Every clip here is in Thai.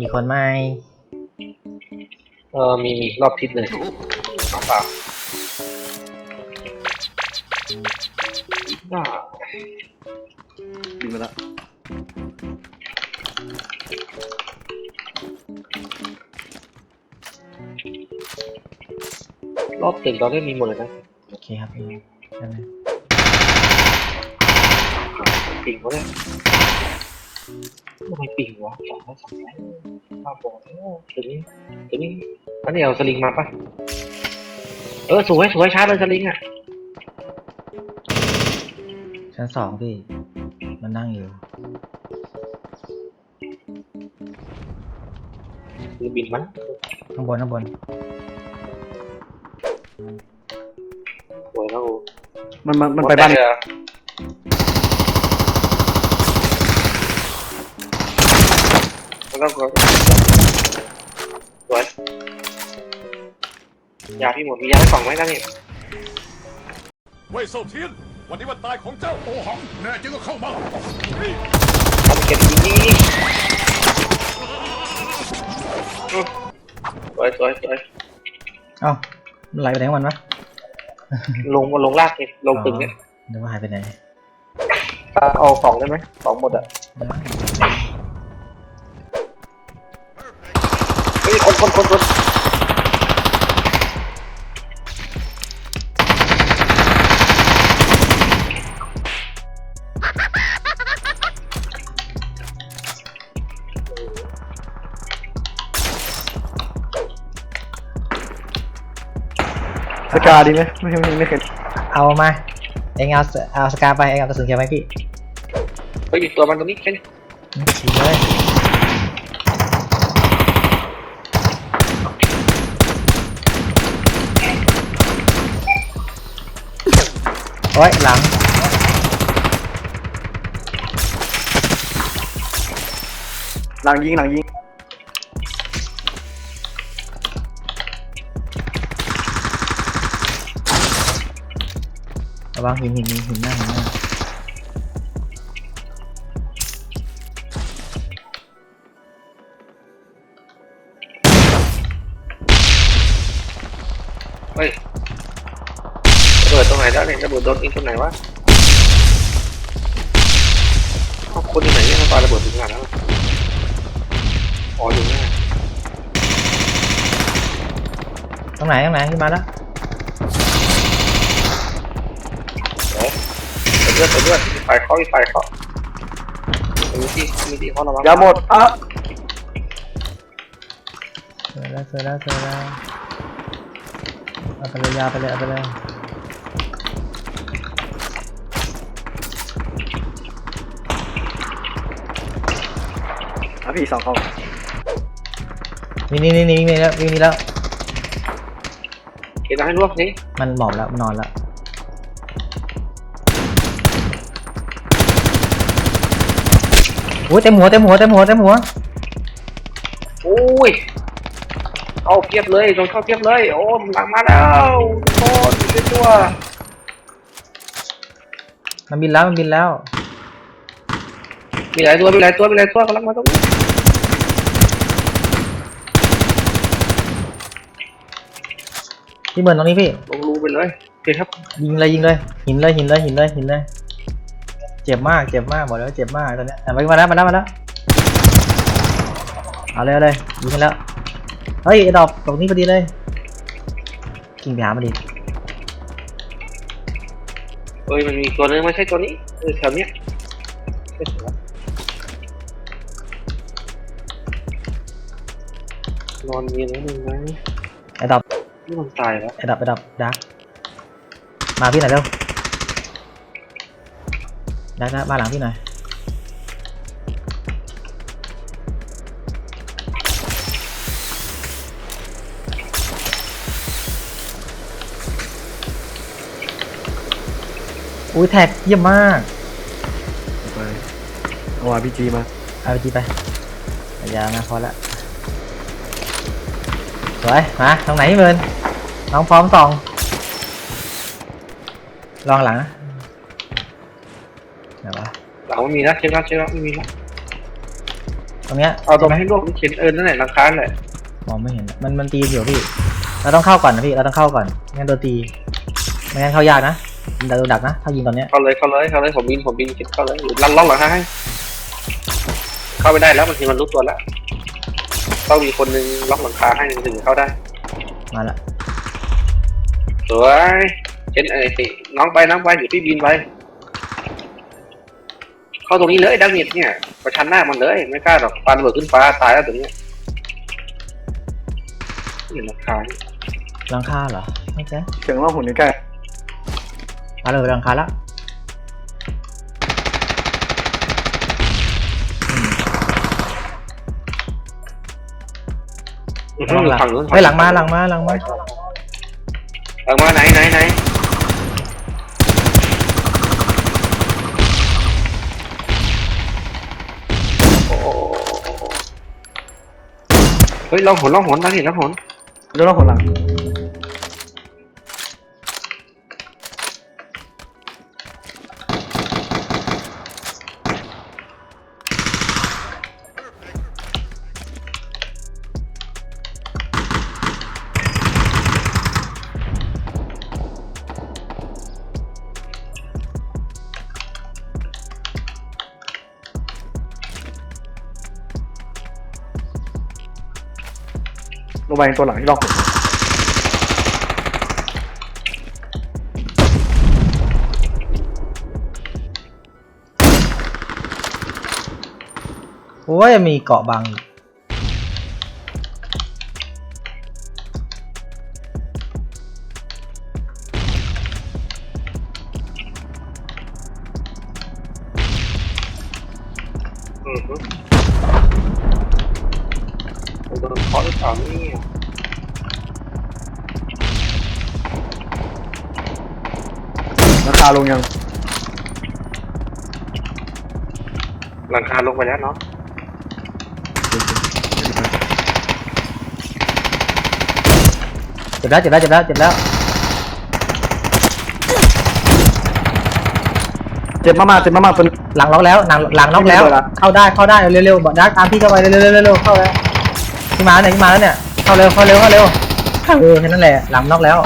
มีคนไหมเออมีมีรอบทิศหนึ่งมาเปล่าน่ายิงไปแล้วรอบตึกเราได้มีหมดเลยนะโอเคครับพี่ได้ไหมปิงวะเนี่ย ทำไมปิงวะสองร้อยสองร้อยมาบอกแล้วตัวนี้ตัวนี้อันนี้เอาสลิงมาปะเออสวยสวยชาร์จเลยสลิงอะชั้นสองพี่มันนั่งอยู่คือบินมั้งข้างบนข้างบนสวยแล้วมันมันมันไปบ้านเลยเหรอ แล้วก็กดสวยยาพี่หมดมียาให้กล่องไหมนั่นนี่เว่ยเซาเทียน วันนี้วันตายของเจ้าโอหัง แน่จริงก็เข้ามาเฮ้ยทำเก็บยิงยิงยิงสวยสวยสวยเอ้ามันไหลไปไหนของมันวะลงลงลากเนี่ยลงตึงเนี่ย นึกว่าหายไปไหน เอาของได้ไหมของหมดอะ ได้ เฮ้ยคนคนคนคนสกาดีไหมไม่ไม่ไม่เคยเอามา เองเอาเสเอาสกาไป เองเอากระสุนเขียวไหมพี่ เฮ้ยตัวมันตรงนี้แค่นี้อืมฉีดเลย โอ้ยหลัง หลังยิงหลังยิงระวังหินหินหินหินหน้าหินหน้าเฮ้ยระเบิ ดตรงไหนแล้วเนี่ยระเบิดโดนอีกตรงไหนวะเอาคนที่ไหนเนี่ยมาปาระเบิดถึงขนาดนั้นวะอ๋ออยู่หน้าตรงไหนตรงไหนขึ้นมาแล้วไปเลือดไปเลือดมีไฟเคาะมีไฟเคาะมีที่มีที่เคาะระวังยาหมดอะเจอแล้วเจอแล้วเจอแล้วเอาไปเลยยาวไปเลยเอาไปเลย อะพี่สองเข้าวิ่งนี่นี่นี่วิ่งนี่แล้ววิ่งนี่แล้ว เห็นเอาให้รวบนี่มันหมอบแล้วมันนอนแล้ว โอ้ยเต็มหัวเต็มหัวเต็มหัวเต็มหัว โอ้ยเข้าเพียบเลยโดนเข้าเพียบเลย โอ้หลังมาแล้วโอ้ยตัวมันบินแล้วมันบินแล้ว มีหลายตัวมีหลายตัวมีหลายตัวกำลังมาตรงนี้ พี่เบิร์นตรงนี้พี่ ลงรูไปเลยโอเคครับยิงเลยยิงเลยหินเลยหินเลยหินเลยหินเลย เจ็บมากเจ็บมากบอกเลยว่าเจ็บมากตอนเนี้ยอะมาแล้วมาแล้วมาแล้วเอาเลยเอาเลยยิงกันแล้วเฮ้ยไอ้ดอกตรงนี้พอดีเลยกิ่งไปหามาดิเอ้ยมันมีตัวนึงไม่ใช่ตัวนี้เออแถวเนี้ยไม่ใช่วะนอนมีอะไรหนึ่งไหมไอ้ดอก นี่มันตายแล้วไอ้ดอกไอ้ดอกดักมาพี่หน่อยเร็วดักนะมาหลังพี่หน่อยอุ้ยแท็กเยี่ยมมากไปเอาอาร์พีจีมาเอาไปจีไปเอายามาพอละสวยมาตรงไหนพี่เบิร์น น้องพร้อมสอง ลองหลังนะไหนวะหลังไม่มีนะเช็คแล้วเช็คแล้วไม่มีแล้วโอรงเนี้ยเอาตัวมาให้ร่วมเขียนเอิญนั่นแหละหลังคาแหละมองไม่เห็นอะมันมันตีอยู่พี่ เราต้องเข้าก่อนนะพี่เราต้องเข้าก่อนไม่งั้นโดนตีไม่งั้นเข้ายากนะเราโดนดักนะถ้ายิงตอนเนี้ยเข้าเลยเข้าเลยเข้าเลยผมบินผมบินคิดเข้าเลยหรือลั่นล็อกหลังคาให้เข้าไม่ได้แล้วบางทีมันรู้ตัวแล้วต้องมีคนนึงล็อกหลังคาให้ถึงเข้าได้ มาละส วยเช่นไอ้สิน้องไปน้องไปอยู่ที่บินไปเข้าตรงนี้เลยดังเน็ตเนี่ยประชันหน้ามันเลย ไม่กล้าหรอกปานเบิดขึ้นฟ้าตายแล้วตรงเนี้ยเห็นราคาหลังคาเหรอไม่ใช่เสียงล่องหุ่นใกล้มาเลยหลังคาละอืมระวังหลังฝั่งนู้นเฮ้ยหลังมาหลังมาหลังมาังมาไหนไหนไหนเฮ้ยลองหนลองหนดังเน็ตลองหน เดี๋ยวล่องหนหลัง ลงไปตัวหลังที่ล็องหุ่นโอ้ยมีเกาะบังอีก โดนเคาะหรือเปล่าเนี่ยราคาลงยังหลังคาลงไปแล้วเนาะเจ็บแล้วเจ็บแล้วเจ็บแล้วเจ็บแล้ว เจ็บมากๆเจ็บมากๆตัวนี้หลังล็อกแล้วหลังหลังล็อกแล้วไม่มีตัวละเข้าได้เข้าได้เร็วๆบอกดักตามพี่เข้าไปเร็วๆเร็วๆเข้าแล้ว ที่มาเนี่ยที่มาแล้วเนี่ยเข้าเร็วเข้าเร็วเข้าเร็วเออแค่นั้นแหละหลังน็อกแล้ว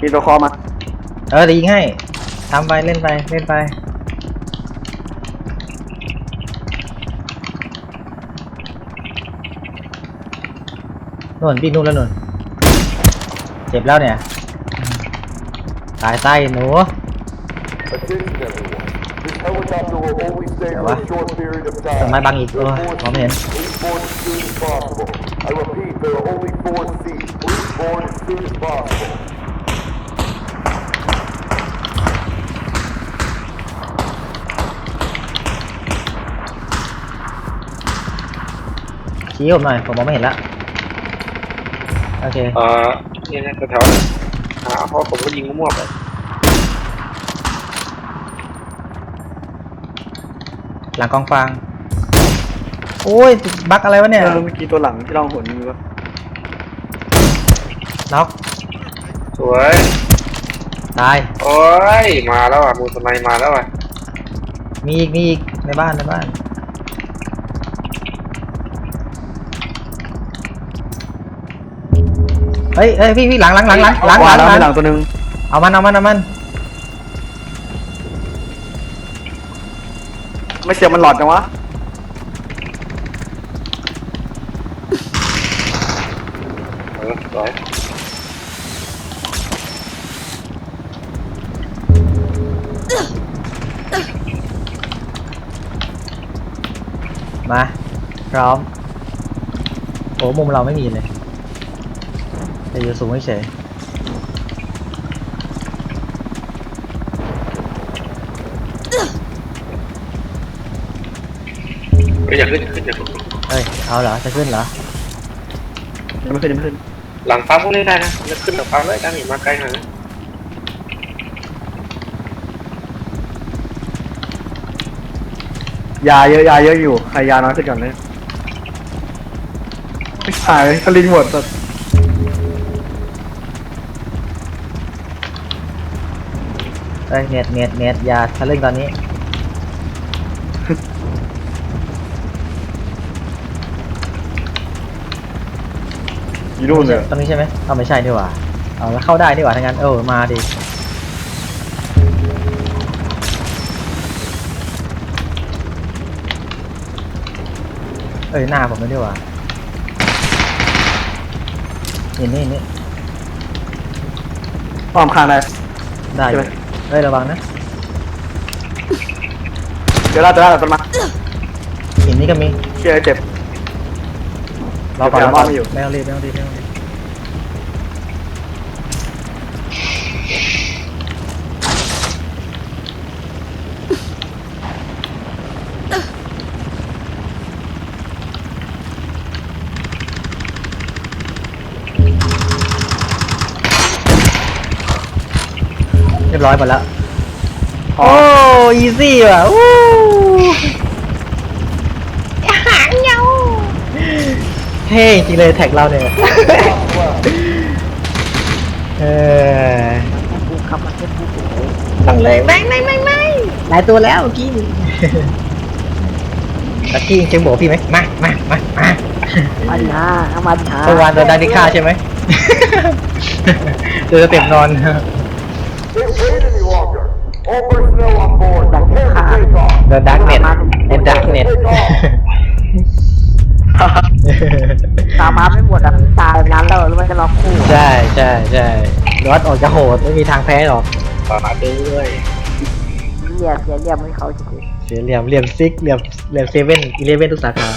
มีตัวคอมาเออจะยิงให้ทำไปเล่นไปเล่นไปนู่นพี่นู่นแล้วนู่นเจ็บแล้วเนี่ยตายไส้หนู Attention everyone. This helicopter will only stay Yeah, for what? a short period of ต้น time. ไม้บังอีกเออ Therefore, มองไม่เห็น please board as soon as possible. I repeat, there are only four seats. Please board as soon as possible. ชี้ผมหน่อย ผมมองไม่เห็นละ โอเค เอ่อเนี่ยเนี่ยแถวๆนั้นหาเพราะผมก็ยิงมั่วๆไปหลังกองฟาง โอ้ยบักอะไรวะเอเนี่ยอเมื่อกี้ตัวหลังที่ล่องหุ่นมีวะน็อกสวย ตาย โอ้ย มาแล้วอะ มูสไนมาแล้วอะ มีอีก มีอีก ในบ้าน ในบ้าน เฮ้ยเฮ้ยพี่พี่หลังหลังหลังหลังหลังขหวาลังแล้วหลัมีหลังงตัวหนึงเอามัน เอามัน เอามัน ไม่เสียบมันหลอดจังวะ มา พร้อม โอ้มุมเราไม่มีเลยแต่อยู่สูงเฉยเฮ้ยอย่าขึ้นอย่าขึ้นอย่าขึ้นเฮ้ย เอาเหรอ จะขึ้นเหรอยังไม่ขึ้นยังไม่ขึ้นหลังปั๊มก็เล่นได้นะจะขึ้นหลังปั๊มเลยได้หนิมาไกลหน่อยนะ ยาเยอะยาเยอะอยู่ใครยาน้อยสุดก่อนเลยไม่ขายสลิงหมดสุดว์เน็ตเน็ตเน็ตยาทะลิ่งตอนนี้ยูนู่นเนี่ยตรงนี้ใช่ไหมเอาไม่ใช่ดีกว่าเอาแล้วเข้าได้ดีกว่าทั้งนั้นเออมาดิ เอ้ยหน้าผมไม่ดีกว่านี่นี่นี่อ้อมข้างได้ ได้อยู่ใช่ไหม เอ้ยระวังนะเดี๋ยวเราจะได้ต้นมาหินนี่ก็มีเชี่ยเจ็บ เราก่อนเดี๋ยวเราก่อนมองไม่อยู่ ไม่ต้องรีบไม่ต้องรีบไม่ต้องรีบ รียบร้อยหมดแล้ว โอ้อีซี่ว่ะอู้หางเงาเท่จริงเลยแท็กเราเนี่ย เออต้องเลยไม่ไม่ไม่ไม่หลายตัวแล้วเมื่อกี้ตะกี้เช็คบอกพี่ไหมมามามามามันหามันหาเมื่อวานโดนดันดิค่าใช่ไหมเจอเต็มนอน to take off. โดนดักเน็ตเน็ตดักเน็ตตามมาไม่หมดอะตายไปนานแล้วหรือมันจะรอคู่ใช่ใช่ใช่รถออกจะโหดไม่มีทางแพ้หรอกประมาณด้วยเรียกเสียเรียกให้เขาจริงเสียเหลี่ยมเหลี่ยมซิกเหลี่ยมเหลี่ยมเซเว่นอีเลเว่นทุกสาขา